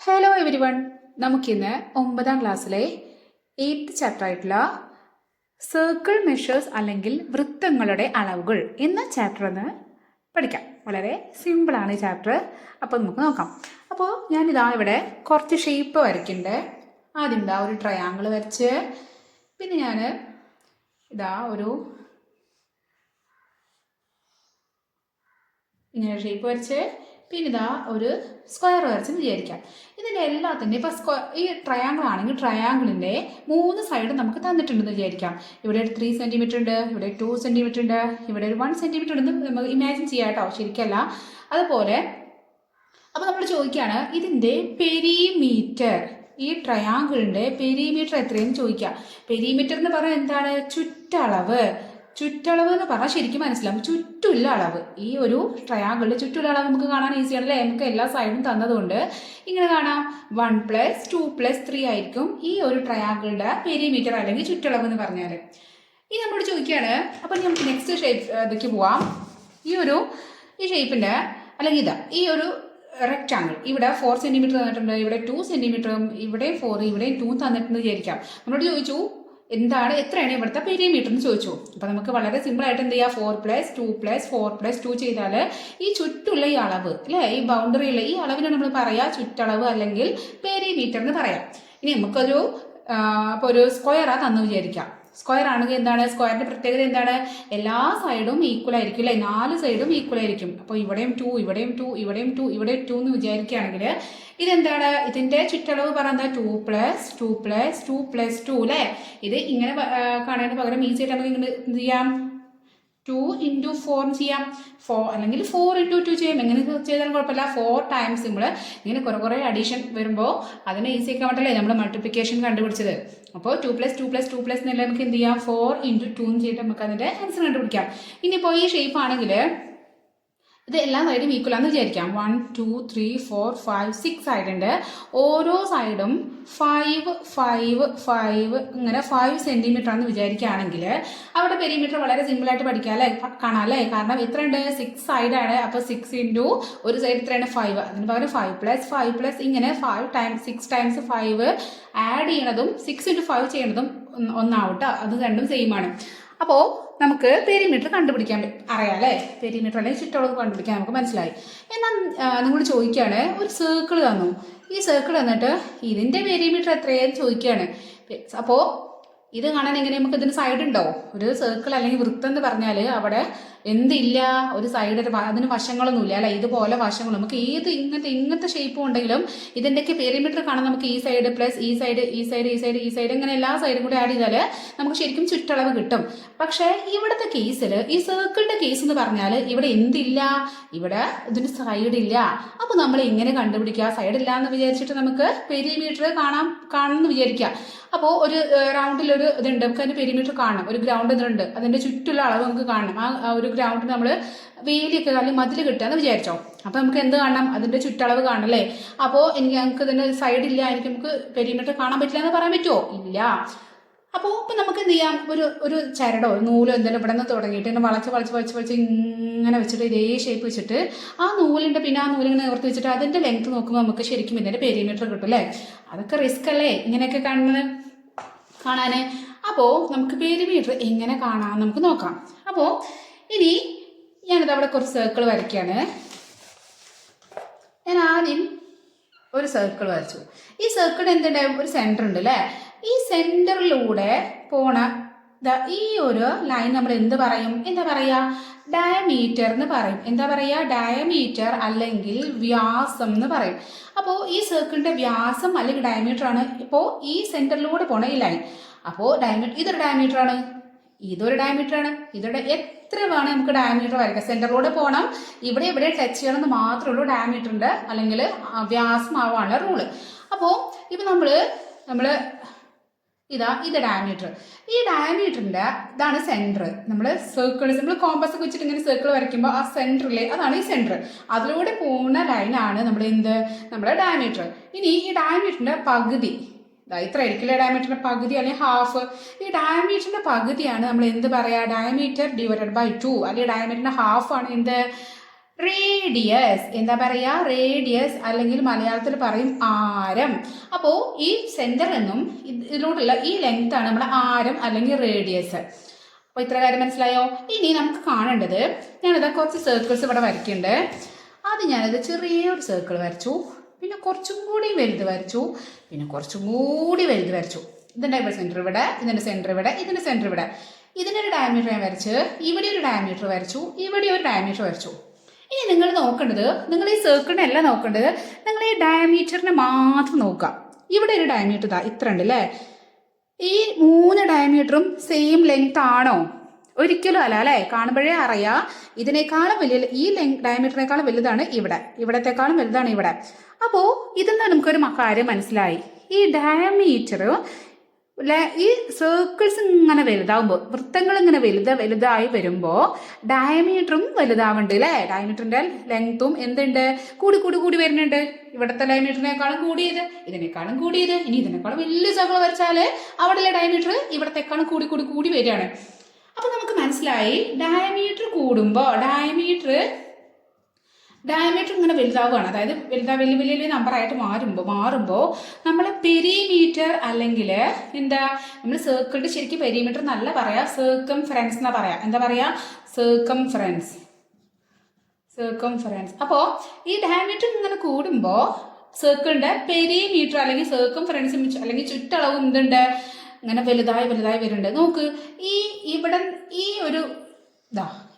Hello every one നമുക്കിന്ന് ഒമ്പതാം ക്ലാസ്സിലെ എയ്ത്ത് ചാപ്റ്റർ ആയിട്ടുള്ള സർക്കിൾ മെഷേഴ്സ് അല്ലെങ്കിൽ വൃത്തങ്ങളുടെ അളവുകൾ എന്ന ചാപ്റ്റർ ഒന്ന് പഠിക്കാം. വളരെ സിമ്പിളാണ് ഈ ചാപ്റ്റർ അപ്പോൾ നമുക്ക് നോക്കാം. അപ്പോൾ ഞാനിതാ ഇവിടെ കുറച്ച് ഷേപ്പ് വരയ്ക്കുന്നുണ്ട് ആദ്യം ഇതാ ഒരു ട്രയാങ്കിൾ വരച്ച് പിന്നെ ഞാൻ ഇതാ ഒരു ഇങ്ങനെ ഷേപ്പ് വരച്ച് പിന്നെ ഇതാ ഒരു സ്ക്വയർ വരച്ചെന്ന് വിചാരിക്കാം. ഇതിന്റെ എല്ലാത്തിന്റെ ഇപ്പോൾ സ്ക്വ ഈ ട്രയാങ്കിൾ ആണെങ്കിൽ ട്രയാങ്കിളിന്റെ മൂന്ന് സൈഡ് നമുക്ക് തന്നിട്ടുണ്ടെന്ന് വിചാരിക്കാം. ഇവിടെ ഒരു ത്രീ സെന്റിമീറ്റർ ഉണ്ട് ഇവിടെ ടു സെന്റിമീറ്റർ ഉണ്ട് ഇവിടെ ഒരു വൺ സെന്റിമീറ്റർ ഉണ്ടെന്ന് നമുക്ക് ഇമാജിൻ ചെയ്യാട്ടോ ശരിക്കല്ല. അതുപോലെ അപ്പോൾ നമ്മൾ ചോദിക്കുകയാണ് ഇതിന്റെ പെരിമീറ്റർ ഈ ട്രയാങ്കിളിന്റെ പെരിമീറ്റർ എത്രയെന്ന് ചോദിക്കുക പെരിമീറ്റർ എന്ന് പറഞ്ഞാൽ എന്താണ്? ചുറ്റളവ്. ചുറ്റളവ് എന്ന് പറഞ്ഞാൽ ശരിക്കും മനസ്സിലാവും. ചുറ്റുള്ള അളവ്. ഈ ഒരു ട്രയാങ്കിളിൽ ചുറ്റുള്ള അളവ് നമുക്ക് കാണാൻ ഈസിയാണ് അല്ലേ നമുക്ക് എല്ലാ സൈഡും തന്നതുകൊണ്ട് ഇങ്ങനെ കാണാം. One plus two plus three ആയിരിക്കും ഈ ഒരു ട്രയാങ്കിളിന്റെ പെരിമീറ്റർ അല്ലെങ്കിൽ ചുറ്റളവ് എന്ന് പറഞ്ഞാൽ ഇനി നമ്മൾ ചോദിക്കുകയാണ്. അപ്പം നമുക്ക് നെക്സ്റ്റ് ഷേപ്പ് ഇതൊക്കെ പോവാം. ഈ ഒരു ഈ ഷേപ്പിന്റെ അല്ലെങ്കിൽ ഇതാ ഈ ഒരു റെക്റ്റാങ്കിൾ ഇവിടെ ഫോർ സെന്റിമീറ്റർ തന്നിട്ടുണ്ട്. ഇവിടെ ടു സെന്റിമീറ്ററും ഇവിടെ ഫോർ ഇവിടെ ടു തന്നിട്ടുണ്ട് വിചാരിക്കാം. നമ്മളോട് ചോദിച്ചു എന്താണ് എത്രയാണ് ഇവിടുത്തെ പെരിമീറ്റർ എന്ന് ചോദിച്ചു. അപ്പോൾ നമുക്ക് വളരെ സിമ്പിൾ ആയിട്ട് എന്ത് ചെയ്യാം? Four plus two plus four plus two ചെയ്താൽ ഈ ചുറ്റുള്ള ഈ അളവ് അല്ലേ? ഈ ബൗണ്ടറിയുള്ള ഈ അളവിനെ നമ്മൾ പറയാ ചുറ്റളവ് അല്ലെങ്കിൽ പെരിമീറ്റർ എന്ന് പറയാം. ഇനി നമുക്കൊരു ഇപ്പോൾ ഒരു സ്ക്വയറാ തന്നു വിചാരിക്കാം. സ്ക്വയർ ആണെങ്കിൽ എന്താണ്? സ്ക്വയറിന്റെ പ്രത്യേകത എന്താണ്? എല്ലാ സൈഡും ഈക്വൽ ആയിരിക്കും അല്ലേ? നാല് സൈഡും ഈക്വൽ ആയിരിക്കും. അപ്പോൾ ഇവിടെയും ടു ഇവിടെയും ടു ഇവിടെയും ടു ഇവിടെ ടു എന്ന് വിചാരിക്കുകയാണെങ്കിൽ ഇതെന്താണ്? ഇതിന്റെ ചുറ്റളവ് പറയുന്നത് two plus two plus two plus two അല്ലേ ഇത് ഇങ്ങനെ കാണാൻ പകരം ഈസി ആയിട്ട് നമുക്ക് ഇങ്ങനെ എന്ത് ചെയ്യാം? ടു ഇന്റു ഫോർ ചെയ്യാം. ഫോർ അല്ലെങ്കിൽ ഫോർ ഇന്റു ടു ചെയ്യാം. എങ്ങനെ ചെയ്താലും കുഴപ്പമില്ല. ഫോർ ടൈംസ് നമ്മൾ ഇങ്ങനെ കുറേ കുറേ അഡീഷൻ വരുമ്പോൾ അതിനെ ഈസി ആക്കാൻ പറ്റില്ലേ നമ്മൾ മൾട്ടിപ്ലിക്കേഷൻ കണ്ടുപിടിച്ചത്. അപ്പോൾ two plus two plus two plus നമുക്ക് എന്ത് ചെയ്യാം? ഫോർ ഇന്റു ടു ചെയ്തിട്ട് നമുക്ക് അതിന്റെ ആൻസർ കണ്ടുപിടിക്കാം. ഇനിയിപ്പോൾ ഈ ഷേപ്പ് ആണെങ്കിൽ ഇത് എല്ലാ സൈഡും ഈക്വൽ ആണെന്ന് വിചാരിക്കാം. One two three four five six സൈഡുണ്ട് ഓരോ സൈഡും ഫൈവ് ഫൈവ് ഫൈവ് ഇങ്ങനെ ഫൈവ് സെന്റിമീറ്റർ ആണെന്ന് വിചാരിക്കുകയാണെങ്കിൽ അവിടെ പെരിമീറ്റർ വളരെ സിമ്പിളായിട്ട് പഠിക്കാം അല്ലേ? കാണാം അല്ലേ? കാരണം ഇത്രയുണ്ട്. സിക്സ് സൈഡാണ് അപ്പോൾ സിക്സ് ഇന്റു ഒരു സൈഡ് ഇത്രയാണ് ഫൈവ് അതിന് പകരം ഫൈവ് പ്ലസ് ഫൈവ് പ്ലസ് ഇങ്ങനെ five time six times five add ചെയ്യണതും six into five ചെയ്യണതും ഒന്നാവട്ടെ. അത് രണ്ടും സെയിം ആണ്. അപ്പോൾ നമുക്ക് പെരിമീറ്റർ കണ്ടുപിടിക്കാൻ അറിയാം അല്ലേ? പെരിമീറ്റർ അല്ലെങ്കിൽ ചുറ്റളവ് കണ്ടുപിടിക്കാൻ നമുക്ക് മനസ്സിലായി. എന്നാൽ നിങ്ങൾ ചോദിക്കുകയാണ് ഒരു സർക്കിൾ തന്നു. ഈ സർക്കിൾ തന്നിട്ട് ഇതിന്റെ പെരിമീറ്റർ എത്രയാന്ന് ചോദിക്കുകയാണ്. അപ്പോൾ ഇത് കാണാൻ എങ്ങനെ നമുക്ക് ഇതിന് സൈഡ് ഉണ്ടോ? ഒരു സർക്കിൾ അല്ലെങ്കിൽ വൃത്തം എന്ന് പറഞ്ഞാൽ അവിടെ എന്തില്ല? ഒരു സൈഡ് അതിന് വശങ്ങളൊന്നുമില്ല അല്ല? ഇതുപോലെ വശങ്ങൾ. നമുക്ക് ഏത് ഇങ്ങനത്തെ ഇങ്ങനത്തെ ഷേപ്പും ഉണ്ടെങ്കിലും ഇതിന്റെയൊക്കെ പെരിമീറ്റർ കാണാൻ നമുക്ക് ഈ സൈഡ് പ്ലസ് ഈ സൈഡ് ഈ സൈഡ് ഈ സൈഡ് ഈ സൈഡ് ഇങ്ങനെ എല്ലാ സൈഡും കൂടി ആഡ് ചെയ്താൽ നമുക്ക് ശരിക്കും ചുറ്റളവ് കിട്ടും. പക്ഷേ ഇവിടുത്തെ കേസിൽ ഈ സർക്കിളിന്റെ കേസ് എന്ന് പറഞ്ഞാൽ ഇവിടെ എന്തില്ല? ഇവിടെ ഇതിന് സൈഡ് ഇല്ല. അപ്പോൾ നമ്മൾ എങ്ങനെ കണ്ടുപിടിക്കുക? സൈഡ് ഇല്ല എന്ന് വിചാരിച്ചിട്ട് നമുക്ക് പെരിമീറ്റർ കാണാം കാണണമെന്ന് വിചാരിക്കുക. അപ്പോൾ ഒരു റൗണ്ടിൽ ഒരു ഇതുണ്ട്. നമുക്ക് അതിന്റെ പെരിമീറ്റർ കാണണം. ഒരു ഗ്രൗണ്ട് ഇതുണ്ട് അതിന്റെ ചുറ്റുള്ള അളവ് നമുക്ക് കാണണം. ആ ഒരു ഗ്രൗണ്ട് നമ്മൾ വേലിയൊക്കെ അല്ലെങ്കിൽ മതിൽ കിട്ടുകയെന്ന് വിചാരിച്ചോ. അപ്പോൾ നമുക്ക് എന്ത് കാണണം അതിന്റെ ചുറ്റളവ് കാണണം അല്ലേ? അപ്പോൾ എനിക്ക് നമുക്ക് ഇതിന്റെ സൈഡില്ല എനിക്ക് നമുക്ക് പെരിമീറ്റർ കാണാൻ പറ്റില്ല എന്ന് പറയാൻ പറ്റുമോ ഇല്ല. അപ്പോൾ ഇപ്പം നമുക്ക് എന്ത് ചെയ്യാം? ഒരു ഒരു ചരടോ ഒരു നൂലോ എന്തെങ്കിലും ഇവിടെ നിന്ന് തുടങ്ങിയിട്ട് ഇങ്ങനെ വളച്ച് വളച്ച് വളച്ച് വളച്ച് ഇങ്ങനെ വെച്ചിട്ട് ഇതേ ഷേപ്പ് വെച്ചിട്ട് ആ നൂലിന്റെ പിന്നെ ആ നൂലിങ്ങനെ നിവർത്തി വെച്ചിട്ട് അതിന്റെ ലെങ്ത് നോക്കുമ്പോൾ നമുക്ക് ശരിക്കും ഇതിന്റെ പെരിമീറ്റർ കിട്ടും അല്ലേ? അതൊക്കെ റിസ്ക് അല്ലേ ഇങ്ങനെയൊക്കെ കാണുന്നത്? കാണാൻ അപ്പോൾ നമുക്ക് പെരിമീറ്റർ എങ്ങനെ കാണാമെന്ന് നമുക്ക് നോക്കാം. അപ്പോൾ ഇനി ഞാനിത് അവിടെ കുറച്ച് സർക്കിൾ വരയ്ക്കുകയാണ് ഞാൻ ആദ്യം ഒരു സർക്കിൾ വരച്ചു. ഈ സർക്കിൾ എന്തുണ്ടാവും ഒരു സെന്റർ ഉണ്ട് അല്ലേ ഈ സെന്ററിലൂടെ പോണ ഈ ഒരു ലൈൻ നമ്മൾ എന്ത് പറയും? എന്താ പറയുക ഡയമീറ്റർ എന്ന് പറയും. എന്താ പറയുക ഡയമീറ്റർ അല്ലെങ്കിൽ വ്യാസം എന്ന് പറയും. അപ്പോൾ ഈ സർക്കിളിന്റെ വ്യാസം അല്ലെങ്കിൽ ഡയമീറ്റർ ആണ് ഇപ്പോൾ ഈ സെന്ററിലൂടെ പോണ ഈ ലൈൻ അപ്പോൾ ഡയമീറ്റർ ഇതൊരു ഡയമീറ്റർ ആണ്. ഇതൊരു ഡയമീറ്റർ ആണ്. ഇതോടെ എത്ര വേണം നമുക്ക് ഡയമീറ്റർ വരയ്ക്കാം. സെന്ററിലൂടെ പോകണം ഇവിടെ ഇവിടെ ടച്ച് ചെയ്യണമെന്ന് മാത്രമേ ഉള്ളൂ ഡയമീറ്ററിന്റെ അല്ലെങ്കിൽ വ്യാസം ആവാനുള്ള റൂൾ അപ്പോൾ ഇപ്പം നമ്മൾ നമ്മൾ ഇതാ ഇത് ഡയമീറ്റർ ഈ ഡയമീറ്ററിന്റെ ഇതാണ് സെന്റർ നമ്മൾ സർക്കിൾ നമ്മൾ കോമ്പസ് ഒക്കെ വെച്ചിട്ട് ഇങ്ങനെ സർക്കിൾ വരയ്ക്കുമ്പോൾ ആ സെന്ററിലെ അതാണ് ഈ സെന്റർ അതിലൂടെ പോകുന്ന ലൈനാണ് നമ്മൾ എന്ത്? നമ്മുടെ ഡയമീറ്റർ ഇനി ഈ ഡയമീറ്ററിന്റെ പകുതി. ഇത്ര ആയിരിക്കില്ല ഡയമീറ്ററിന്റെ പകുതി അല്ലെങ്കിൽ ഹാഫ് ഈ ഡയമീറ്ററിന്റെ പകുതിയാണ് നമ്മൾ എന്ത് പറയുക ഡയമീറ്റർ ഡിവൈഡഡ് ബൈ ടു അല്ലെങ്കിൽ ഡയമീറ്ററിന്റെ ആണ് എന്ത്? റേഡിയസ് എന്താ പറയാ? റേഡിയസ് അല്ലെങ്കിൽ മലയാളത്തിൽ പറയും ആരം. അപ്പോൾ ഈ സെന്ററിൽ എന്നും ഇത് ഇതിലൂടെയുള്ള ഈ ലെങ്ത് ആണ് നമ്മുടെ ആരം അല്ലെങ്കിൽ റേഡിയസ് അപ്പോൾ ഇത്ര കാര്യം മനസ്സിലായോ? ഇനി നമുക്ക് കാണേണ്ടത് ഞാനിത് കുറച്ച് സർക്കിൾസ് ഇവിടെ വരയ്ക്കുന്നുണ്ട്. അത് ഞാനത് ചെറിയൊരു സർക്കിൾ വരച്ചു. പിന്നെ കുറച്ചും കൂടി വലുത് വരച്ചു. പിന്നെ കുറച്ചും കൂടി വലുത് വരച്ചു. ഇതിന്റെ ഇവിടെ സെന്റർ ഇവിടെ ഇതിന്റെ സെന്റർ ഇവിടെ ഇതിന്റെ സെന്റർ ഇവിടെ. ഇതിനൊരു ഡയമീറ്റർ ഞാൻ വരച്ച് ഇവിടെ ഒരു ഡയമീറ്റർ വരച്ചു ഇവിടെ ഒരു ഡയമീറ്റർ വരച്ചു. ഇനി നിങ്ങൾ നോക്കേണ്ടത് നിങ്ങൾ ഈ സർക്കിളിനെ അല്ല നോക്കേണ്ടത് നിങ്ങൾ ഈ ഡയമീറ്ററിനെ മാത്രം നോക്കുക. ഇവിടെ ഒരു ഡയമീറ്റർ ഇതാ ഇത്ര ഉണ്ട് അല്ലേ? ഈ മൂന്ന് ഡയമീറ്ററും സെയിം ലെങ്ത് ആണോ? ഒരിക്കലും അല്ല അല്ലേ? കാണുമ്പോഴേ അറിയാ ഇതിനേക്കാളും വലിയ ഈ ഡയമീറ്ററിനേക്കാളും വലുതാണ് ഇവിടെ. ഇവിടത്തെക്കാളും വലുതാണ് ഇവിടെ. അപ്പോൾ ഇതിൽ നിന്ന് നമുക്കൊരു കാര്യം മനസ്സിലായി. ഈ ഡയമീറ്റർ ഈ സർക്കിൾസ് ഇങ്ങനെ വലുതാവുമ്പോൾ വൃത്തങ്ങൾ ഇങ്ങനെ വലുത വലുതായി വരുമ്പോൾ ഡയമീറ്ററും വലുതാവുന്നുണ്ട് അല്ലേ ഡയമീറ്ററിന്റെ ലെങ്ത്തും എന്തുണ്ട്? കൂടി കൂടി കൂടി വരുന്നുണ്ട്. ഇവിടുത്തെ ഡയമീറ്ററിനേക്കാളും കൂടിയത് ഇതിനേക്കാളും കൂടിയത്. ഇനി ഇതിനേക്കാളും വലിയ സർക്കിൾ വരച്ചാൽ അവിടെയുള്ള ഡയമീറ്റർ ഇവിടത്തേക്കാളും കൂടി കൂടി കൂടി വരികയാണ്. അപ്പൊ നമുക്ക് മനസ്സിലായി ഡയമീറ്റർ കൂടുമ്പോൾ ഡയമീറ്റർ ഡയമീറ്റർ ഇങ്ങനെ വലുതാവുകയാണ്. അതായത് വലുതാ വലിയ വലിയ വലിയ നമ്പറായിട്ട് മാറുമ്പോൾ മാറുമ്പോൾ നമ്മൾ പെരിമീറ്റർ അല്ലെങ്കിൽ എന്താ? നമ്മൾ സർക്കിളിന്റെ ശരിക്കും പെരിമീറ്റർ നല്ല പറയാം സർക്കം ഫ്രണ്ട്സ് എന്നാ പറയാ. എന്താ പറയാ? സർക്കം ഫ്രണ്ട്സ് സർക്കം ഫ്രണ്ട്സ് അപ്പോൾ ഈ ഡയമീറ്റർ ഇങ്ങനെ കൂടുമ്പോൾ സർക്കിളിന്റെ പെരിമീറ്റർ അല്ലെങ്കിൽ സർക്കം ഫ്രണ്ട്സും അല്ലെങ്കിൽ ചുറ്റളവും എന്തുണ്ട്? ഇങ്ങനെ വലുതായി വലുതായി വരുന്നുണ്ട്. നോക്ക് ഈ ഇവിടെ ഈ ഒരു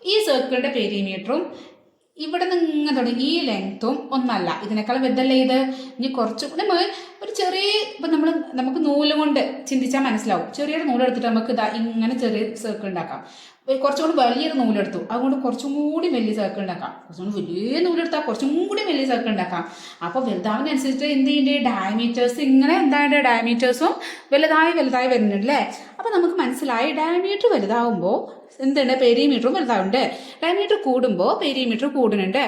ഈ സർക്കിളിന്റെ പെരിമീറ്ററും ഇവിടെ നിന്ന് ഇങ്ങനെ തുടങ്ങി. ഈ ലെങ്ത്തും ഒന്നല്ല. ഇതിനേക്കാൾ വലുതല്ല ഇത്? ഇനി കുറച്ചും ഒരു ചെറിയ ഇപ്പം നമ്മൾ നമുക്ക് നൂൽ കൊണ്ട് ചിന്തിച്ചാൽ മനസ്സിലാവും. ചെറിയൊരു നൂലെടുത്തിട്ട് നമുക്ക് ഇതാ ഇങ്ങനെ ചെറിയ സർക്കിൾ ഉണ്ടാക്കാം. കുറച്ചും കൂടി വലിയൊരു നൂലെടുത്തു അതുകൊണ്ട് കുറച്ചും കൂടി വലിയ സർക്കിൾ ഉണ്ടാക്കാം. കുറച്ചും കൂടി വലിയ നൂലെടുത്താൽ കുറച്ചും കൂടി വലിയ സർക്കിൾ ഉണ്ടാക്കാം. അപ്പോൾ വലുതാവുന്നതനുസരിച്ച് എന്ത് ചെയ്യേണ്ടത് ഡയമീറ്റേഴ്സ് ഇങ്ങനെ എന്താണ് ഡയമീറ്റേഴ്സും വലുതായി വലുതായി വരുന്നുണ്ട് അല്ലേ അപ്പോൾ നമുക്ക് മനസ്സിലായി. ഡയമീറ്റർ വലുതാവുമ്പോൾ എന്തുണ്ട്? പെരിമീറ്ററും വലുതാവുന്നുണ്ട്. ഡയമീറ്റർ കൂടുമ്പോൾ പെരിമീറ്റർ കൂടുന്നുണ്ട്.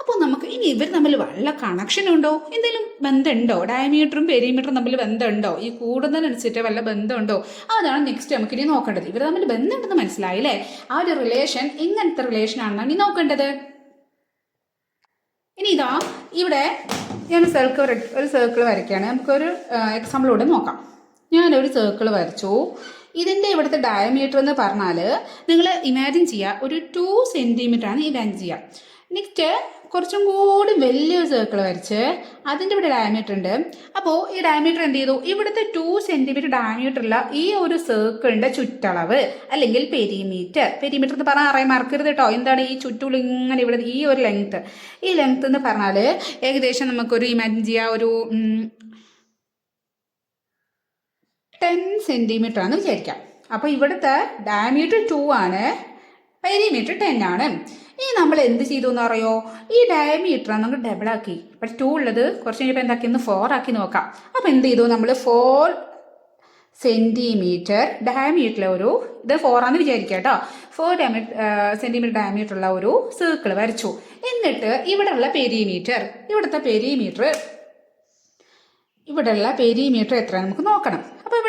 അപ്പോൾ നമുക്ക് ഇനി ഇവർ തമ്മിൽ വല്ല കണക്ഷൻ ഉണ്ടോ? എന്തെങ്കിലും ബന്ധമുണ്ടോ? ഡയമീറ്ററും പെരിമീറ്ററും തമ്മിൽ ബന്ധമുണ്ടോ? ഈ കൂടുന്നതിനനുസരിച്ച് വല്ല ബന്ധമുണ്ടോ? അതാണ് നെക്സ്റ്റ് നമുക്ക് ഇനി നോക്കേണ്ടത്. ഇവർ തമ്മിൽ ബന്ധമുണ്ടെന്ന് മനസ്സിലായില്ലേ ആ ഒരു റിലേഷൻ എങ്ങനത്തെ റിലേഷൻ ആണെന്നാണ് ഇനി നോക്കേണ്ടത്. ഇനി ഇതാ ഇവിടെ ഞാൻ സർക്കിൾ ഒരു സർക്കിൾ വരയ്ക്കുകയാണ്. നമുക്കൊരു എക്സാമ്പിളോടെ നോക്കാം. ഞാനൊരു സർക്കിൾ വരച്ചു. ഇതിന്റെ ഇവിടുത്തെ ഡയമീറ്റർ എന്ന് പറഞ്ഞാൽ നിങ്ങൾ ഇമാജിൻ ചെയ്യുക ഒരു ടു സെന്റിമീറ്റർ ആണ് ഇമാജിൻ ചെയ്യുക നെക്സ്റ്റ് കുറച്ചും കൂടി വലിയൊരു സർക്കിൾ വരച്ച് അതിന്റെ ഇവിടെ ഡയമീറ്റർ ഉണ്ട്. അപ്പോൾ ഈ ഡയമീറ്റർ എന്ത് ചെയ്തു? ഇവിടുത്തെ ടു സെന്റിമീറ്റർ ഡയമീറ്ററുള്ള ഈ ഒരു സർക്കിളിന്റെ ചുറ്റളവ് അല്ലെങ്കിൽ പെരിമീറ്റർ പെരിമീറ്റർ എന്ന് പറഞ്ഞാൽ അറിയാൻ മറക്കരുത് കേട്ടോ. എന്താണ് ഈ ചുറ്റുള്ള ഇങ്ങനെ ഇവിടെ ഈ ഒരു ലെങ്ത്ത് ഈ ലെങ്ത്ത് എന്ന് പറഞ്ഞാൽ ഏകദേശം നമുക്കൊരു ഇമാജിൻ ചെയ്യാം ഒരു ടെൻ സെന്റിമീറ്റർ ആണെന്ന് വിചാരിക്കാം. അപ്പോൾ ഇവിടുത്തെ ഡയമീറ്റർ ടു ആണ് പെരിമീറ്റർ ടെൻ ആണ്. ഇനി നമ്മൾ എന്ത് ചെയ്തു എന്ന് അറിയോ? ഈ ഡയമീറ്റർ നമുക്ക് ഡബിൾ ആക്കി. ഇപ്പം ടു ഉള്ളത് കുറച്ച് കഴിഞ്ഞപ്പോൾ എന്താക്കി? ഒന്ന് ഫോർ ആക്കി നോക്കാം. അപ്പോൾ എന്ത് ചെയ്തു? നമ്മൾ ഫോർ സെന്റിമീറ്റർ ഡയമീറ്ററിലെ ഒരു ഇത് ഫോറാന്ന് വിചാരിക്കുക കേട്ടോ. ഫോർ ഡയമീ സെന്റിമീറ്റർ ഡയമീറ്റർ ഉള്ള ഒരു സർക്കിൾ വരച്ചു. എന്നിട്ട് ഇവിടെയുള്ള പെരിമീറ്റർ ഇവിടുത്തെ പെരിമീറ്റർ ഇവിടെയുള്ള പെരിമീറ്റർ എത്ര നമുക്ക് നോക്കണം.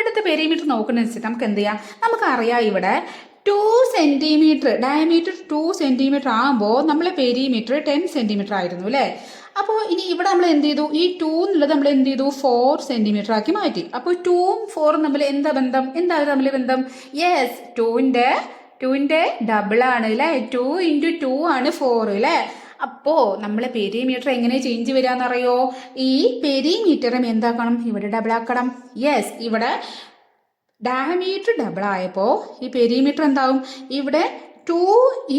ഇവിടുത്തെ പെരിമീറ്റർ നോക്കുന്നതനുസരിച്ച് നമുക്ക് എന്ത് ചെയ്യാം? നമുക്കറിയാം ഇവിടെ two centimetre diameter two centimetre ആകുമ്പോൾ നമ്മളെ പെരിമീറ്റർ ടെൻ സെന്റിമീറ്റർ ആയിരുന്നു അല്ലേ? അപ്പോൾ ഇനി ഇവിടെ നമ്മൾ എന്ത് ചെയ്തു? ഈ ടു എന്നുള്ളത് നമ്മൾ എന്ത് ചെയ്തു? ഫോർ സെന്റിമീറ്റർ ആക്കി മാറ്റി. അപ്പോൾ ടൂവും ഫോറും തമ്മിൽ എന്താ ബന്ധം? എന്താ തമ്മിൽ ബന്ധം? യെസ് ടുവിന്റെ ടുവിന്റെ ഡബിൾ ആണ് അല്ലേ? ടു ഇന്റു ടു ആണ് ഫോർ അല്ലേ? അപ്പോൾ നമ്മളെ പെരിമീറ്റർ എങ്ങനെ ചേഞ്ച് വരാന്നറിയോ? ഈ പെരിമീറ്ററും എന്താക്കണം? ഇവിടെ ഡബിൾ ആക്കണം. യെസ് ഇവിടെ ഡയമീറ്റർ ഡബിൾ ആയപ്പോൾ ഈ പെരിമീറ്റർ എന്താവും? ഇവിടെ ടു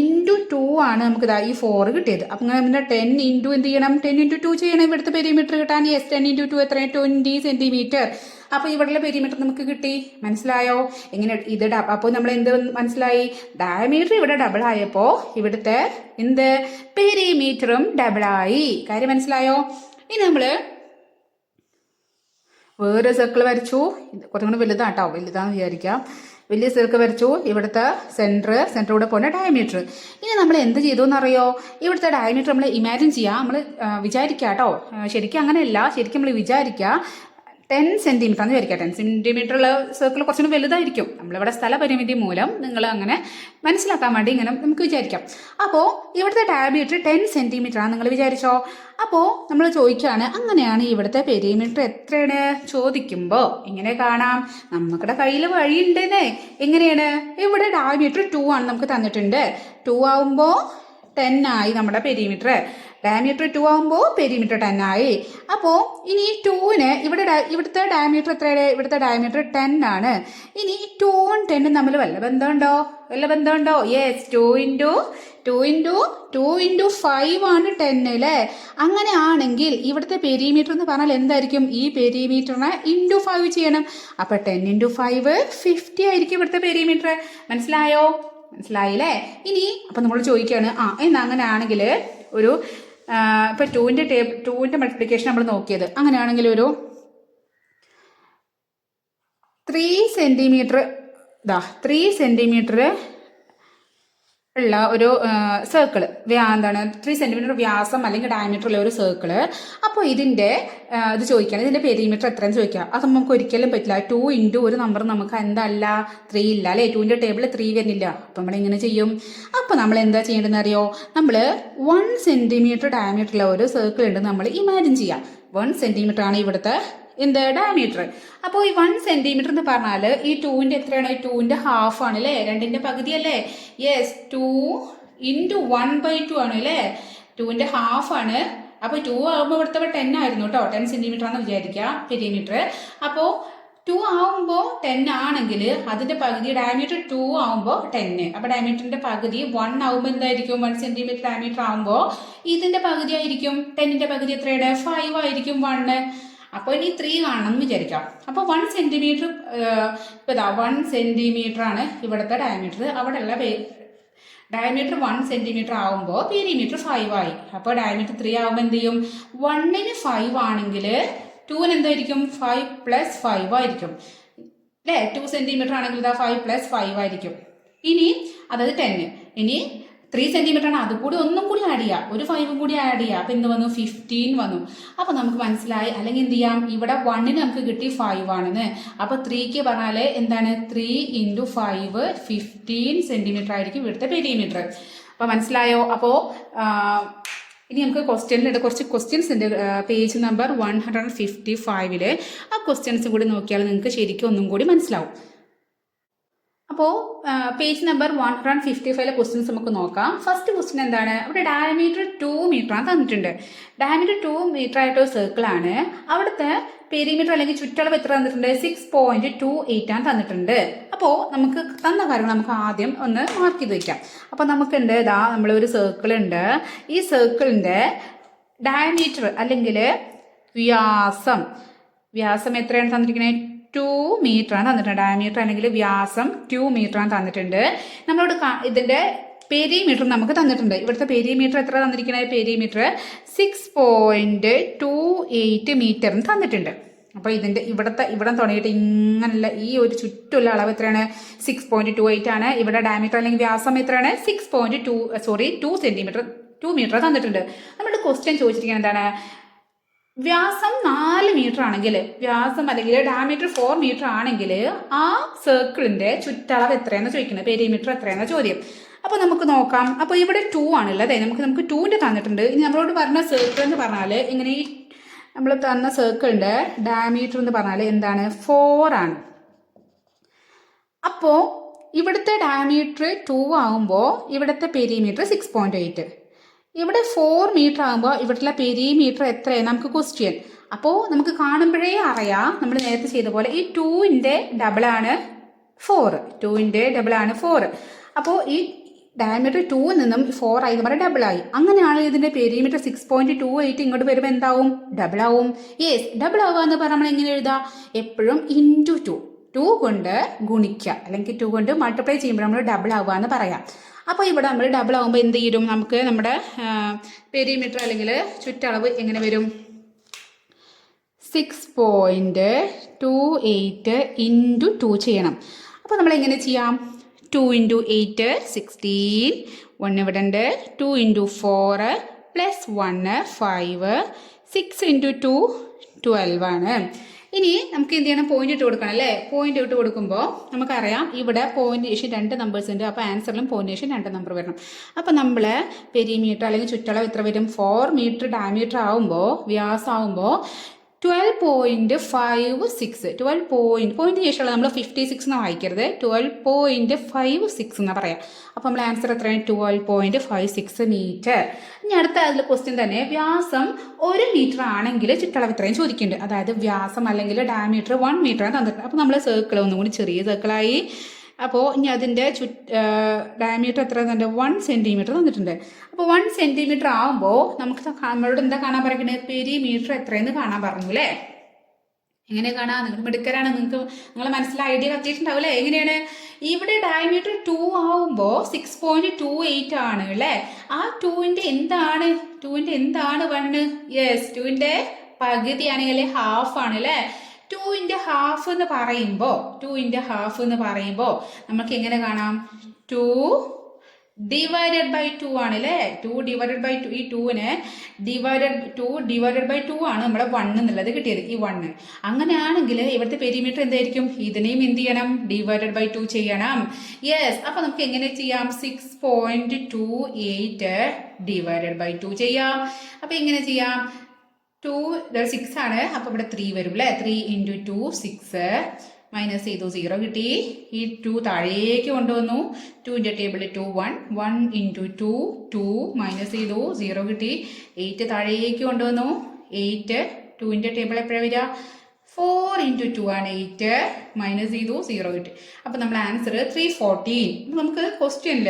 ഇന്റു ടു ആണ് നമുക്ക് ഇതാ ഈ ഫോർ കിട്ടിയത്. അപ്പം അങ്ങനെ നമ്മുടെ ടെൻ ഇന്റു എന്ത് ചെയ്യണം? ടെൻ ഇന്റു ടു ചെയ്യണം ഇവിടുത്തെ പെരിമീറ്റർ കിട്ടാൻ. യെസ് ടെൻ ഇന്റു ടു എത്ര ട്വന്റി സെന്റിമീറ്റർ അപ്പോൾ ഇവിടെയുള്ള പെരിമീറ്റർ നമുക്ക് കിട്ടി. മനസ്സിലായോ? എങ്ങനെ ഇത് അപ്പോൾ നമ്മൾ എന്ത് മനസ്സിലായി? ഡയമീറ്റർ ഇവിടെ ഡബിൾ ആയപ്പോൾ ഇവിടുത്തെ എന്ത്? പെരിമീറ്ററും ഡബിളായി കാര്യം മനസ്സിലായോ? ഇനി നമ്മൾ വേറെ സർക്കിൾ വരച്ചു. കുറച്ചും കൂടി വലുതാട്ടോ. വലുതാന്ന് വിചാരിക്കാം. വലിയ സർക്കിൾ വരച്ചു. ഇവിടുത്തെ സെന്റർ സെന്ററിലൂടെ പോകുന്ന ഡയമീറ്റർ ഇനി നമ്മൾ എന്ത് ചെയ്തു എന്നറിയോ? ഇവിടുത്തെ ഡയമീറ്റർ നമ്മൾ ഇമാജിൻ ചെയ്യുക നമ്മൾ വിചാരിക്കുക കേട്ടോ ശരിക്കും അങ്ങനെയല്ല. ശരിക്കും നമ്മൾ വിചാരിക്കുക ടെൻ സെന്റിമീറ്റർ എന്ന് വിചാരിക്കുക. ടെൻ സെന്റിമീറ്റർ ഉള്ള സർക്കിൾ കുറച്ചുകൂടി വലുതായിരിക്കും. നമ്മളിവിടെ സ്ഥലപരിമിതി മൂലം നിങ്ങൾ അങ്ങനെ മനസ്സിലാക്കാൻ വേണ്ടി ഇങ്ങനെ നമുക്ക് വിചാരിക്കാം. അപ്പോൾ ഇവിടുത്തെ ഡയമീറ്റർ ടെൻ സെന്റിമീറ്റർ ആണ് നിങ്ങൾ വിചാരിച്ചോ? അപ്പോൾ നമ്മൾ ചോദിക്കുകയാണ് അങ്ങനെയാണ് ഇവിടുത്തെ പെരിമീറ്റർ എത്രയാണ്? ചോദിക്കുമ്പോൾ ഇങ്ങനെ കാണാം. നമുക്കിടെ കയ്യിൽ വഴിയുണ്ടെന്നേ. എങ്ങനെയാണ്? ഇവിടെ ഡയമീറ്റർ ടു ആണ് നമുക്ക് തന്നിട്ടുണ്ട്. ടു ആവുമ്പോൾ ടെൻ ആയി നമ്മുടെ പെരിമീറ്റർ ഡയമീറ്റർ ടു ആകുമ്പോൾ പെരിമീറ്റർ ടെൻ ആയി. അപ്പോൾ ഇനി ടൂവിന് ഇവിടെ ഇവിടുത്തെ ഡയമീറ്റർ എത്രയാണ് ഇവിടുത്തെ ഡയമീറ്റർ ടെൻ ആണ്. ഇനി ടൂവും ടെന്നും തമ്മിൽ വല്ല ബന്ധമുണ്ടോ? വല്ല ബന്ധമുണ്ടോ? Yes two into two into two into five ആണ് ടെൻ അല്ലേ അങ്ങനെ ആണെങ്കിൽ ഇവിടുത്തെ പെരിമീറ്റർ എന്ന് പറഞ്ഞാൽ എന്തായിരിക്കും? ഈ പെരിമീറ്ററിനെ ഇന്റു ഫൈവ് ചെയ്യണം. അപ്പോൾ ടെൻ ഇന്റു ഫൈവ് ഫിഫ്റ്റി ആയിരിക്കും ഇവിടുത്തെ പെരിമീറ്റർ മനസ്സിലായോ? മനസ്സിലായില്ലേ? ഇനി അപ്പം നമ്മൾ ചോദിക്കുകയാണ് ആ എന്നാ അങ്ങനെ ആണെങ്കിൽ ഒരു ഇപ്പം ടൂവിന്റെ ടേബിൾ ടൂവിന്റെ മൾട്ടിപ്ലിക്കേഷൻ നമ്മൾ നോക്കിയത്. അങ്ങനെയാണെങ്കിൽ ഒരു ത്രീ സെന്റിമീറ്റർ ഇതാ ത്രീ സെന്റിമീറ്റർ ഉള്ള ഒരു സർക്കിൾ എന്താണ് ത്രീ സെന്റിമീറ്റർ വ്യാസം അല്ലെങ്കിൽ ഡയമീറ്റർ ഉള്ള ഒരു സർക്കിൾ അപ്പോൾ ഇതിന്റെ ആ, ഇത് ചോദിക്കുകയാണ് ഇതിന്റെ പെരിമീറ്റർ എത്രയെന്ന് ചോദിക്കുക അത് നമുക്ക് ഒരിക്കലും പറ്റില്ല. ടു ഇന്റു ഒരു നമ്പർ നമുക്ക് എന്തല്ല ത്രീ ഇല്ല. അല്ലേ? ടുവിന്റെ ടേബിൾ ത്രീ വരുന്നില്ല. അപ്പം നമ്മൾ എങ്ങനെ ചെയ്യും. അപ്പോൾ നമ്മൾ എന്താ ചെയ്യേണ്ടതെന്ന് അറിയോ? നമ്മൾ വൺ സെന്റിമീറ്റർ ഡയമീറ്റർ ഉള്ള ഒരു സർക്കിൾ ഉണ്ടെന്ന് നമ്മൾ ഇമാജിൻ ചെയ്യാം. വൺ സെന്റിമീറ്റർ ആണ് ഇവിടുത്തെ എന്ത് ഡയമീറ്റർ അപ്പോൾ ഈ വൺ സെന്റിമീറ്റർ എന്ന് പറഞ്ഞാൽ ഈ ടൂവിന്റെ എത്രയാണ്? ഈ ടൂവിന്റെ ഹാഫ് ആണ് അല്ലേ രണ്ടിന്റെ പകുതി അല്ലേ yes two into one by two ആണ് അല്ലേ? ടൂവിന്റെ ഹാഫ് ആണ്. അപ്പോൾ ടു ആകുമ്പോൾ ഇവിടുത്തെ ടെൻ ആയിരുന്നു കേട്ടോ. ടെൻ സെന്റിമീറ്റർ ആണെന്ന് വിചാരിക്കുക. പെരിമീറ്റർ അപ്പോൾ ടു ആവുമ്പോൾ ടെൻ ആണെങ്കിൽ അതിന്റെ പകുതി ഡയമീറ്റർ ടു ആവുമ്പോൾ ടെന്ന് അപ്പോൾ ഡയമീറ്ററിന്റെ പകുതി വൺ ആവുമ്പോൾ എന്തായിരിക്കും? വൺ സെന്റിമീറ്റർ ഡയമീറ്റർ ആവുമ്പോൾ ഇതിന്റെ പകുതി ആയിരിക്കും. ടെന്നിന്റെ പകുതി എത്രയുടെ ഫൈവ് ആയിരിക്കും വണ്ണ് അപ്പോൾ ഇനി ത്രീ കാണണം എന്ന് വിചാരിക്കാം. അപ്പോൾ വൺ സെന്റിമീറ്റർ ഇപ്പോൾ ഇതാ വൺ ആണ് ഇവിടുത്തെ ഡയമീറ്റർ അവിടെയുള്ള ഡയമീറ്റർ വൺ സെന്റിമീറ്റർ ആകുമ്പോൾ പെരിമീറ്റർ ഫൈവ് ആയി. അപ്പോൾ ഡയമീറ്റർ ത്രീ ആകുമ്പോൾ എന്ത് ചെയ്യും? വണ്ണിന് ഫൈവ് ആണെങ്കിൽ ടൂവിന് എന്തായിരിക്കും? ഫൈവ് പ്ലസ് ഫൈവ് ആയിരിക്കും. അല്ലേ ടു സെന്റിമീറ്റർ ആണെങ്കിൽ ഇതാ ഫൈവ് പ്ലസ് ഫൈവ് ആയിരിക്കും. ഇനി അതായത് ടെന്ന് ഇനി ത്രീ സെന്റിമീറ്റർ ആണ്. അതുകൂടി ഒന്നും കൂടി ആഡ് ചെയ്യുക ഒരു ഫൈവും കൂടി ആഡ് ചെയ്യുക അപ്പോൾ എന്ത് വന്നു? ഫിഫ്റ്റീൻ വന്നു. അപ്പോൾ നമുക്ക് മനസ്സിലായി. അല്ലെങ്കിൽ എന്ത് ചെയ്യാം? ഇവിടെ വണ്ണിന് നമുക്ക് കിട്ടി ഫൈവ് ആണെന്ന്. അപ്പോൾ ത്രീക്ക് പറഞ്ഞാൽ എന്താണ്? Three into five fifteen centimetre ആയിരിക്കും ഇവിടുത്തെ പെരിമീറ്റർ അപ്പോൾ മനസ്സിലായോ? അപ്പോൾ ഇനി നമുക്ക് ക്വസ്റ്റ്യനിലുണ്ട് കുറച്ച് ക്വസ്റ്റ്യൻസ് ഉണ്ട്. Page number one hundred fifty ഫൈവിൽ ആ ക്വസ്റ്റ്യൻസ് കൂടി നോക്കിയാൽ നിങ്ങൾക്ക് ശരിക്കും ഒന്നും കൂടി മനസ്സിലാവും. അപ്പോൾ page number one hundred fifty ഫൈവിലെ questions നമുക്ക് നോക്കാം. ഫസ്റ്റ് ക്വസ്റ്റ്യൻ എന്താണ്? അവിടെ ഡയമീറ്റർ ടു മീറ്റർ ആണ് തന്നിട്ടുണ്ട്. ഡയമീറ്റർ ടു മീറ്റർ ആയിട്ട് ഒരു സർക്കിളാണ് അവിടുത്തെ പെരിമീറ്റർ അല്ലെങ്കിൽ ചുറ്റളവ് എത്ര തന്നിട്ടുണ്ട്? സിക്സ് പോയിന്റ് ടു എയ്റ്റ് ആണ് തന്നിട്ടുണ്ട്. അപ്പോൾ നമുക്ക് തന്ന കാര്യങ്ങൾ നമുക്ക് ആദ്യം ഒന്ന് മാർക്ക് ചെയ്ത് വയ്ക്കാം അപ്പോൾ നമുക്കുണ്ട് ഇതാ നമ്മളൊരു സർക്കിൾ ഉണ്ട്. ഈ സർക്കിളിന്റെ ഡയമീറ്റർ അല്ലെങ്കിൽ വ്യാസം വ്യാസം എത്രയാണ് തന്നിരിക്കുന്നത് ടു മീറ്റർ ആണ് തന്നിട്ടുണ്ട്. ഡയമീറ്റർ അല്ലെങ്കിൽ വ്യാസം ടു മീറ്റർ ആണ് തന്നിട്ടുണ്ട്. നമ്മളോട് ഇതിന്റെ പെരിമീറ്റർ നമുക്ക് തന്നിട്ടുണ്ട്. ഇവിടുത്തെ പെരിമീറ്റർ എത്ര തന്നിരിക്കുന്നത് perimeter six point two eight മീറ്ററിന് തന്നിട്ടുണ്ട്. അപ്പോൾ ഇതിന്റെ ഇവിടുത്തെ ഇവിടെ തുടങ്ങിയിട്ട് ഇങ്ങനെയുള്ള ഈ ഒരു ചുറ്റുള്ള അളവ് എത്രയാണ്? സിക്സ് പോയിന്റ് ടു എയ്റ്റ് ആണ്. ഇവിടെ ഡയമീറ്റർ അല്ലെങ്കിൽ വ്യാസം എത്രയാണ്? Six point two sorry two centimetre two metre തന്നിട്ടുണ്ട്. നമ്മുടെ ക്വസ്റ്റ്യൻ ചോദിച്ചിരിക്കുന്നത് എന്താണ്? വ്യാസം നാല് മീറ്റർ ആണെങ്കിൽ വ്യാസം അല്ലെങ്കിൽ ഡയമീറ്റർ ഫോർ മീറ്റർ ആണെങ്കിൽ ആ സർക്കിളിന്റെ ചുറ്റളവ് എത്രയാണെന്ന് ചോദിക്കുന്നത്? പെരിമീറ്റർ എത്രയാണെന്ന ചോദ്യം. അപ്പോൾ നമുക്ക് നോക്കാം. അപ്പോൾ ഇവിടെ ടു ആണുള്ളത്. നമുക്ക് നമുക്ക് ടൂവിന്റെ തന്നിട്ടുണ്ട്. ഇനി നമ്മളോട് പറഞ്ഞ സർക്കിൾ എന്ന് പറഞ്ഞാൽ ഇങ്ങനെ ഈ നമ്മൾ തന്ന സർക്കിളിന്റെ ഡയമീറ്റർ എന്ന് പറഞ്ഞാൽ എന്താണ്? ഫോർ ആണ്. അപ്പോ ഇവിടുത്തെ ഡയമീറ്റർ ടു ആകുമ്പോൾ ഇവിടുത്തെ പെരിമീറ്റർ സിക്സ് പോയിന്റ് എയ്റ്റ് ഇവിടെ ഫോർ മീറ്റർ ആകുമ്പോൾ ഇവിടുത്തെ പെരിമീറ്റർ എത്രയാണ് നമുക്ക് ക്വസ്റ്റ്യൻ അപ്പോൾ നമുക്ക് കാണുമ്പോഴേ അറിയാം. നമ്മൾ നേരത്തെ ചെയ്ത പോലെ ഈ ടൂവിന്റെ ഡബിളാണ് ഫോർ ടൂവിന്റെ ഡബിളാണ് ഫോർ അപ്പോൾ ഈ ഡയമീറ്റർ ടൂവിൽ നിന്നും ഫോർ ആയി എന്ന് പറഞ്ഞാൽ ഡബിൾ ആയി. അങ്ങനെയാണെങ്കിൽ ഇതിന്റെ perimeter six point two eight ഇങ്ങോട്ട് വരുമ്പോൾ എന്താവും? ഡബിൾ ആവും. യെസ് ഡബിൾ ആവുക എന്ന് പറഞ്ഞാൽ നമ്മൾ എങ്ങനെ എഴുതാം? എപ്പോഴും ഇന്റു ടു ടു കൊണ്ട് ഗുണിക്കുക അല്ലെങ്കിൽ ടു കൊണ്ട് മൾട്ടിപ്ലൈ ചെയ്യുമ്പോൾ നമ്മൾ ഡബിൾ ആവുക എന്ന് പറയാം. അപ്പോൾ ഇവിടെ നമ്മൾ ഡബിൾ ആകുമ്പോൾ എന്ത് ചെയ്യും? നമുക്ക് നമ്മുടെ പെരിമീറ്റർ അല്ലെങ്കിൽ ചുറ്റളവ് എങ്ങനെ വരും? Six point two eight into two ചെയ്യണം. അപ്പോൾ നമ്മൾ എങ്ങനെ ചെയ്യാം? Two into eight sixteen one ഇവിടെ ഉണ്ട്. Two into four plus one five six into two twelve ആണ്. ഇനി നമുക്ക് എന്ത് ചെയ്യണം? പോയിന്റ് ഇട്ട് കൊടുക്കണം അല്ലേ? പോയിന്റ് ഇട്ട് കൊടുക്കുമ്പോൾ നമുക്കറിയാം ഇവിടെ പോയിന്റേഷൻ രണ്ട് നമ്പേഴ്സ് ഉണ്ട്. അപ്പോൾ ആൻസറിലും പോയിന്റേഷൻ രണ്ട് നമ്പർ വരണം. അപ്പോൾ നമ്മൾ പെരിമീറ്റർ അല്ലെങ്കിൽ ചുറ്റളവ് എത്ര വരും. ഫോർ മീറ്റർ ഡയമീറ്റർ ആവുമ്പോൾ വ്യാസം ആവുമ്പോൾ twelve point five six twelve point point ശേഷമുള്ള നമ്മൾ ഫിഫ്റ്റി സിക്സ് എന്ന് വായിക്കരുത്. ട്വൽവ് പോയിന്റ് ഫൈവ് സിക്സ് എന്ന് പറയാം. അപ്പോൾ നമ്മൾ ആൻസർ എത്രയാണ്? Twelve point five six metre ഇനി അടുത്ത അതിൽ ക്വസ്റ്റ്യൻ തന്നെ വ്യാസം ഒരു മീറ്റർ ആണെങ്കിൽ ചുറ്റളവ് ഇത്രയും ചോദിക്കുന്നുണ്ട്. അതായത് വ്യാസം അല്ലെങ്കിൽ ഡയമീറ്റർ വൺ മീറ്റർ ആണ് തന്നിട്ടുണ്ട് അപ്പോൾ നമ്മൾ സർക്കിൾ ഒന്നും കൂടി ചെറിയ സർക്കിളായി അപ്പോൾ ഇനി അതിന്റെ ചു ഡയമീറ്റർ എത്ര തന്നെ വൺ സെന്റിമീറ്റർ തന്നിട്ടുണ്ട്. അപ്പോൾ വൺ സെന്റിമീറ്റർ ആകുമ്പോൾ നമുക്ക് നമ്മളോട് എന്താ കാണാൻ പറയുന്നത് പെരിമീറ്റർ എത്രയെന്ന് കാണാൻ പറഞ്ഞു അല്ലേ? എങ്ങനെ കാണാം? നിങ്ങൾ മിടുക്കരാണ്. നിങ്ങൾക്ക് നിങ്ങളെ മനസ്സിൽ ഐഡിയ കത്തിയിട്ടുണ്ടാവില്ലേ എങ്ങനെയാണ്? ഇവിടെ ഡയമീറ്റർ ടു ആവുമ്പോൾ സിക്സ് പോയിന്റ് ടു എയ്റ്റ് ആണ് അല്ലേ? ആ ടുവിന്റെ എന്താണ്? ടുവിന്റെ എന്താണ് വണ്ണ് യെസ് ടുവിന്റെ പകുതിയാണെങ്കിൽ ഹാഫ് ആണ് അല്ലേ? ടു ഇന്റു ഹാഫ് എന്ന് പറയുമ്പോൾ ടു ഇന്റു ഹാഫ് എന്ന് പറയുമ്പോൾ നമുക്ക് എങ്ങനെ കാണാം? ടു ഡിവൈഡഡ് ബൈ ടു ആണ് അല്ലേ ടു ഡിവൈഡഡ് ബൈ ടു ഈ ടൂവിന് divided two divided by two ആണ് നമ്മുടെ വൺ എന്നുള്ളത് കിട്ടിയത് ഈ വണ്ണ് അങ്ങനെയാണെങ്കിൽ ഇവിടുത്തെ പെരിമീറ്റർ എന്തായിരിക്കും? ഇതിനെയും എന്ത് ചെയ്യണം? ഡിവൈഡഡ് ബൈ ടു ചെയ്യണം. യെസ് അപ്പൊ നമുക്ക് എങ്ങനെ ചെയ്യാം? Six point two eight divided by two ചെയ്യാം. അപ്പൊ എങ്ങനെ ചെയ്യാം? ടു സിക്സ് ആണ്. അപ്പോൾ ഇവിടെ ത്രീ വരും അല്ലേ three into two six minus ചെയ്തു സീറോ കിട്ടി. ഈ ടു താഴേക്ക് കൊണ്ടുവന്നു. ടുവിന്റെ ടേബിളിൽ two one one into two two minus ചെയ്തു സീറോ കിട്ടി. എയ്റ്റ് താഴേക്ക് കൊണ്ടുവന്നു. എയ്റ്റ് ടുവിന്റെ ടേബിൾ എപ്പോഴാണ് വരിക? ഫോർ ഇന്റു ടു ആണ് എയ്റ്റ് മൈനസ് ചെയ്തു സീറോ കിട്ടി. അപ്പോൾ നമ്മൾ ആൻസർ ത്രീ ഫോർട്ടീൻ നമുക്ക് ക്വസ്റ്റ്യനിൽ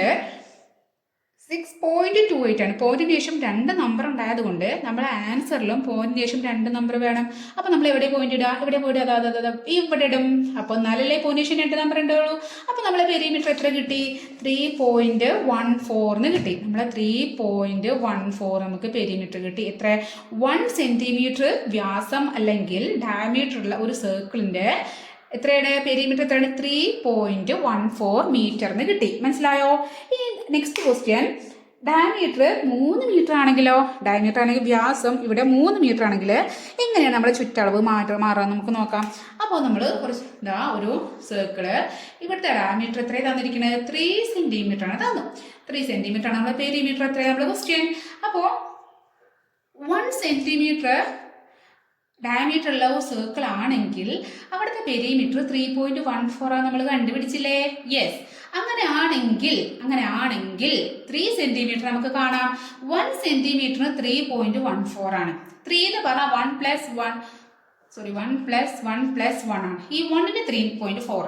സിക്സ് പോയിന്റ് ടു എയ്റ്റ് ആണ്. പോയിന്റിന് ശേഷം രണ്ട് നമ്പർ ഉണ്ടായതുകൊണ്ട് നമ്മൾ ആൻസറിലും പോയിന്റിന് ശേഷം രണ്ട് നമ്പർ വേണം. അപ്പോൾ നമ്മൾ എവിടെ പോയിന്റ് ഇടുക? എവിടെ പോയിട്ട് അതാ അതാ ഇവിടെ ഇടും. അപ്പോൾ നാലല്ലേ പോയിന്റിന് ശേഷം രണ്ട് നമ്പർ ഉണ്ടാവുള്ളൂ. അപ്പോൾ നമ്മളെ പെരിമീറ്റർ എത്ര കിട്ടി? ത്രീ പോയിന്റ് വൺ ഫോറിന് കിട്ടി. നമ്മളെ ത്രീ പോയിന്റ് വൺ ഫോർ നമുക്ക് പെരിമീറ്റർ കിട്ടി. എത്ര? വൺ സെന്റിമീറ്റർ വ്യാസം അല്ലെങ്കിൽ ഡയമീറ്റർ ഉള്ള ഒരു സർക്കിളിന്റെ എത്രയാണ്? പെരിമീറ്റർ എത്രയാണ്? Three point one four metre എന്ന് കിട്ടി. മനസ്സിലായോ? ഈ നെക്സ്റ്റ് ക്വസ്റ്റ്യൻ ഡയമീറ്റർ മൂന്ന് മീറ്റർ ആണെങ്കിലോ? ഡയമീറ്റർ ആണെങ്കിൽ വ്യാസം ഇവിടെ മൂന്ന് മീറ്റർ ആണെങ്കിൽ എങ്ങനെയാണ് നമ്മുടെ ചുറ്റളവ് മാറ്റ മാറാൻ നമുക്ക് നോക്കാം. അപ്പോൾ നമ്മൾ കുറച്ച് ഇതാ ഒരു സർക്കിൾ ഇവിടുത്തെ ഡയമീറ്റർ എത്രയാണ് തന്നിരിക്കുന്നത് ത്രീ സെന്റിമീറ്റർ ആണ് തന്നു. ത്രീ സെന്റിമീറ്റർ ആണ് നമ്മുടെ പെരിമീറ്റർ എത്രയാണ് നമ്മുടെ ക്വസ്റ്റ്യൻ അപ്പോൾ വൺ സെന്റിമീറ്റർ ഡയമീറ്റർ ഉള്ള സർക്കിൾ ആണെങ്കിൽ അവിടുത്തെ perimeter three point one four ആണ് നമ്മൾ കണ്ടുപിടിച്ചില്ലേ? യെസ് അങ്ങനെ ആണെങ്കിൽ അങ്ങനെ ആണെങ്കിൽ ത്രീ സെന്റിമീറ്റർ നമുക്ക് കാണാം. വൺ സെന്റിമീറ്ററിന് ത്രീ പോയിന്റ് വൺ ഫോർ ആണ്. ത്രീ എന്ന് പറഞ്ഞാൽ one plus one sorry one plus one plus one ആണ്. ഈ വണ്ണിന് three point four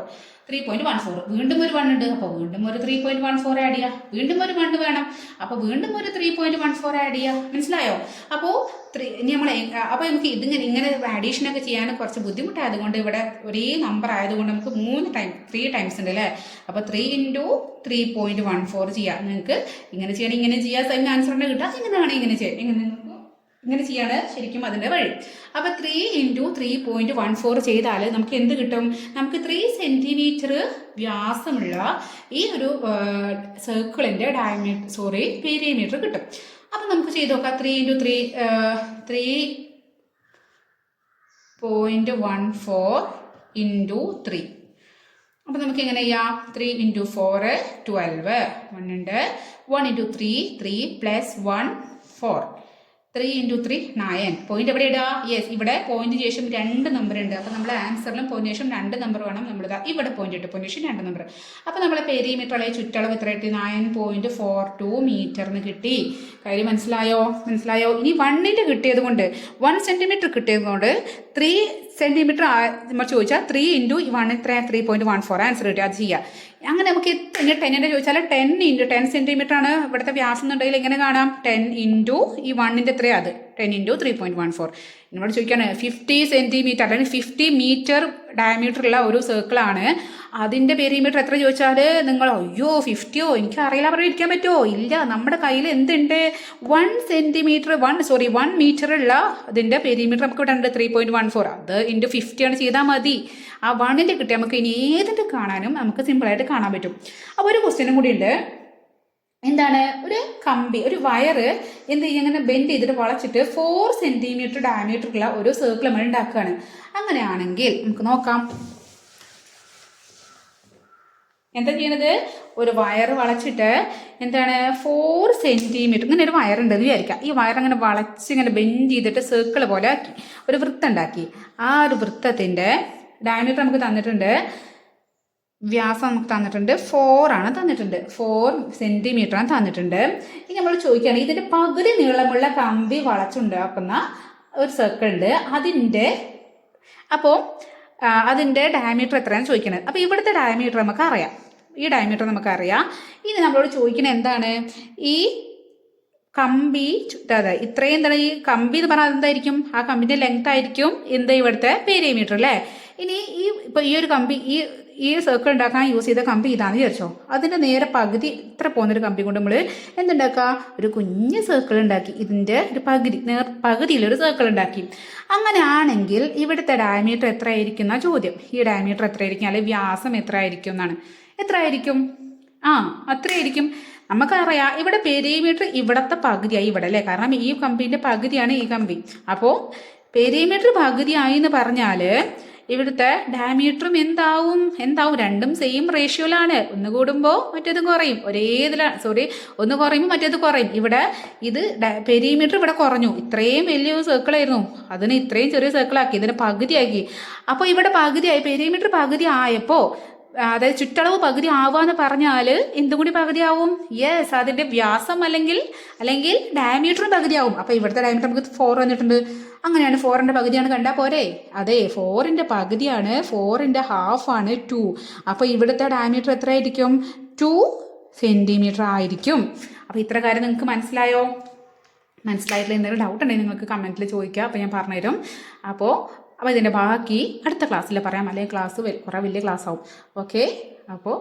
three point one four വീണ്ടും ഒരു വൺ ഉണ്ട്. അപ്പോൾ വീണ്ടും ഒരു three point one four add ചെയ്യുക വീണ്ടും ഒരു വൺ വേണം. അപ്പോൾ വീണ്ടും ഒരു three point one four add ചെയ്യുക മനസ്സിലായോ? അപ്പോൾ ത്രീ നമ്മൾ അപ്പോൾ നമുക്ക് ഇതിങ്ങനെ ഇങ്ങനെ അഡീഷൻ ഒക്കെ ചെയ്യാൻ കുറച്ച് ബുദ്ധിമുട്ടായതുകൊണ്ട് ഇവിടെ ഒരേ നമ്പർ ആയതുകൊണ്ട് നമുക്ക് മൂന്ന് ടൈം ത്രീ ടൈംസ് ഉണ്ട് അല്ലേ? അപ്പോൾ three into three point one four ചെയ്യാം. നിങ്ങൾക്ക് ഇങ്ങനെ ചെയ്യണം ഇങ്ങനെ ചെയ്യാൻ സെയിം ആൻസർ തന്നെ കിട്ടുക. ഇങ്ങനെ വേണമെങ്കിൽ ഇങ്ങനെ ചെയ്യാം. നിങ്ങൾക്ക് ഇങ്ങനെ ചെയ്യാണ് ശരിക്കും അതിന്റെ വഴി. അപ്പോൾ three into three point one four ചെയ്താൽ നമുക്ക് എന്ത് കിട്ടും? നമുക്ക് ത്രീ സെന്റിമീറ്റർ വ്യാസമുള്ള ഈ ഒരു സർക്കിളിന്റെ ഡയമീറ്റർ സോറി പീരിമീറ്റർ കിട്ടും. അപ്പം നമുക്ക് ചെയ്ത് നോക്കാം. Three into three three point one four into three അപ്പോൾ നമുക്ക് എങ്ങനെ ചെയ്യാം? Three into four twelve one ഉണ്ട്. One into three three plus one four three into three nine point എവിടെ ഇടുക യെസ് ഇവിടെ പോയിന്റ് ശേഷം രണ്ട് നമ്പർ ഉണ്ട്. അപ്പോൾ നമ്മൾ ആൻസറിലും പോയിന്റ് ശേഷം രണ്ട് നമ്പർ വേണം നമ്മൾ ഇതാ. ഇവിടെ പോയിന്റ് ഇട്ട്. പോയിന്റ് ശേഷം രണ്ട് നമ്പർ അപ്പോൾ നമ്മളെ പെരിമീറ്റർ അല്ലെങ്കിൽ ചുറ്റളവ് എത്ര കിട്ടി? നയൻ പോയിന്റ് ഫോർ ടു മീറ്ററിന് കിട്ടി. കാര്യം മനസ്സിലായോ? മനസ്സിലായോ? ഇനി വണ്ണിന്റെ കിട്ടിയത് കൊണ്ട് വൺ സെന്റിമീറ്റർ കിട്ടിയത് കൊണ്ട് ത്രീ സെന്റിമീറ്റർ നമ്മൾ ചോദിച്ചാൽ ത്രീ ഇന്റു വൺ ഇത്ര three point one four answer കിട്ടി. അത് ചെയ്യാം. അങ്ങനെ നമുക്ക് ഇങ്ങനെ ടെന്നിന്റെ ചോദിച്ചാൽ ടെൻ ഇന്റു ടെൻ സെന്റിമീറ്റർ ആണ് ഇവിടുത്തെ വ്യാസം എന്നുണ്ടെങ്കിൽ എങ്ങനെ കാണാം? ടെൻ ഇന്റു ഈ വണ്ണിന്റെ എത്രയാണ് അത്? Ten into three point one four എന്നോട് ചോദിക്കുകയാണ് ഫിഫ്റ്റി സെന്റിമീറ്റർ അല്ലെങ്കിൽ ഫിഫ്റ്റി മീറ്റർ ഡയമീറ്റർ ഉള്ള ഒരു സർക്കിളാണ് അതിന്റെ പെരിമീറ്റർ എത്ര ചോദിച്ചാൽ നിങ്ങൾ അയ്യോ ഫിഫ്റ്റിയോ എനിക്ക് അറിയില്ല പറയാൻ ഇരിക്കാൻ പറ്റുമോ? ഇല്ല നമ്മുടെ കയ്യിൽ എന്തുണ്ട്? One centimetre one sorry one metre ഉള്ള അതിന്റെ പെരിമീറ്റർ നമുക്ക് ഇവിടെ ഉണ്ട് ത്രീ പോയിന്റ് വൺ ഫോർ അത് ഇന്റു ഫിഫ്റ്റി ആണ് ചെയ്താൽ മതി. ആ വണ്ണിന്റെ കിട്ടി. നമുക്ക് ഇനി ഏതിന്റെ കാണാനും നമുക്ക് സിമ്പിളായിട്ട് കാണാൻ പറ്റും. അപ്പോൾ ഒരു ക്വസ്റ്റ്യനും കൂടി ഉണ്ട് എന്താണ്? ഒരു കമ്പി ഒരു വയറ് എന്ത് ചെയ്യും? ഇങ്ങനെ ബെൻഡ് ചെയ്തിട്ട് വളച്ചിട്ട് ഫോർ സെന്റിമീറ്റർ ഡയമീറ്ററുള്ള ഒരു സർക്കിൾ നമ്മൾ ഉണ്ടാക്കുകയാണ്. അങ്ങനെയാണെങ്കിൽ നമുക്ക് നോക്കാം. എന്താ ചെയ്യണത്? ഒരു വയർ വളച്ചിട്ട് എന്താണ്? ഫോർ സെന്റിമീറ്റർ ഇങ്ങനെ ഒരു വയറുണ്ടെന്ന് വിചാരിക്കാം ഈ വയർ അങ്ങനെ വളച്ച് ഇങ്ങനെ ബെൻഡ് ചെയ്തിട്ട് സർക്കിൾ പോലെ ആക്കി ഒരു വൃത്തം ഉണ്ടാക്കി. ആ ഒരു വൃത്തത്തിന്റെ ഡയമീറ്റർ നമുക്ക് തന്നിട്ടുണ്ട്. വ്യാസം നമുക്ക് തന്നിട്ടുണ്ട്. ഫോർ ആണ് തന്നിട്ടുണ്ട്. ഫോർ സെന്റിമീറ്റർ ആണ് തന്നിട്ടുണ്ട്. ഇനി നമ്മൾ ചോദിക്കുകയാണെങ്കിൽ ഇതിന്റെ പകുതി നീളമുള്ള കമ്പി വളച്ചുണ്ടാക്കുന്ന ഒരു സർക്കിൾ ഉണ്ട്. അതിന്റെ അപ്പോൾ അതിന്റെ ഡയമീറ്റർ എത്രയാണ് ചോദിക്കുന്നത് അപ്പോൾ ഇവിടുത്തെ ഡയമീറ്റർ നമുക്ക് അറിയാം ഈ ഡയമീറ്റർ നമുക്കറിയാം. ഇനി നമ്മളോട് ചോദിക്കുന്നത് എന്താണ്? ഈ കമ്പി അതെ ഇത്രയും എന്താണ് ഈ കമ്പി എന്ന് പറഞ്ഞാൽ എന്തായിരിക്കും ആ കമ്പിന്റെ ലെങ്ത് ആയിരിക്കും. എന്താ ഇവിടുത്തെ പെരിമീറ്റർ അല്ലേ? ഇനി ഈ ഇപ്പൊ ഈ ഒരു കമ്പി ഈ ഈ സർക്കിൾ ഉണ്ടാക്കാൻ യൂസ് ചെയ്ത കമ്പി ഇതാന്ന് വിചാരിച്ചോ? അതിന്റെ നേരെ പകുതി ഇത്ര പോകുന്നൊരു കമ്പി കൊണ്ട് നമ്മൾ എന്തുണ്ടാക്കുക? ഒരു കുഞ്ഞു സർക്കിൾ ഉണ്ടാക്കി. ഇതിന്റെ ഒരു പകുതി നേർ പകുതിയിലൊരു സർക്കിൾ ഉണ്ടാക്കി. അങ്ങനെയാണെങ്കിൽ ഇവിടുത്തെ ഡയമീറ്റർ എത്ര ആയിരിക്കും എന്നാ ചോദ്യം. ഈ ഡയമീറ്റർ എത്ര ആയിരിക്കും അല്ലെങ്കിൽ വ്യാസം എത്ര ആയിരിക്കും എന്നാണ്. എത്ര ആയിരിക്കും ആ അത്രയായിരിക്കും. നമുക്കറിയാം. ഇവിടെ പെരിമീറ്റർ ഇവിടത്തെ പകുതിയായി ഇവിടെ അല്ലേ? കാരണം ഈ കമ്പിന്റെ പകുതിയാണ് ഈ കമ്പി. അപ്പോൾ പെരിമീറ്റർ പകുതിയായി എന്ന് പറഞ്ഞാൽ ഇവിടുത്തെ ഡയമീറ്ററും എന്താവും? എന്താവും? രണ്ടും സെയിം റേഷ്യോയിലാണ് ഒന്ന് കൂടുമ്പോൾ മറ്റേത് കുറയും. ഒരേ ഇതിലാണ് സോറി ഒന്ന് കുറയുമ്പോൾ മറ്റേത് കുറയും. ഇവിടെ ഇത് പെരിമീറ്റർ ഇവിടെ കുറഞ്ഞു. ഇത്രയും വലിയ സർക്കിളായിരുന്നു അതിന് ഇത്രയും ചെറിയ സർക്കിളാക്കി ഇതിന് പകുതിയാക്കി. അപ്പോൾ ഇവിടെ പകുതിയായി. പെരിമീറ്റർ പകുതി ആയപ്പോൾ അതായത് ചുറ്റളവ് പകുതി ആവാന്ന് പറഞ്ഞാൽ എന്തും കൂടി പകുതിയാവും? യെസ് അതിന്റെ വ്യാസം അല്ലെങ്കിൽ അല്ലെങ്കിൽ ഡയമീറ്ററും പകുതിയാവും. അപ്പോൾ ഇവിടുത്തെ ഡയമീറ്റർ നമുക്ക് ഫോർ വന്നിട്ടുണ്ട്. അങ്ങനെയാണ് ഫോറിന്റെ പകുതിയാണ് കണ്ടാൽ പോരെ? അതെ ഫോറിന്റെ പകുതിയാണ് ഫോറിന്റെ ഹാഫ് ആണ് ടു അപ്പോൾ ഇവിടുത്തെ ഡയമീറ്റർ എത്ര ആയിരിക്കും ടു സെന്റിമീറ്റർ ആയിരിക്കും. അപ്പോൾ ഇത്ര കാര്യം നിങ്ങൾക്ക് മനസ്സിലായോ? മനസ്സിലായിട്ടില്ല എന്തെങ്കിലും ഡൗട്ട് ഉണ്ടെങ്കിൽ നിങ്ങൾക്ക് കമന്റിൽ ചോദിക്കുക അപ്പോൾ ഞാൻ പറഞ്ഞുതരും. അപ്പോൾ അപ്പോൾ ഇതിന്റെ ബാക്കി അടുത്ത ക്ലാസ്സിൽ പറയാം. അല്ലെങ്കിൽ ക്ലാസ് കുറേ വലിയ ക്ലാസ് ആവും. ഓക്കെ അപ്പോൾ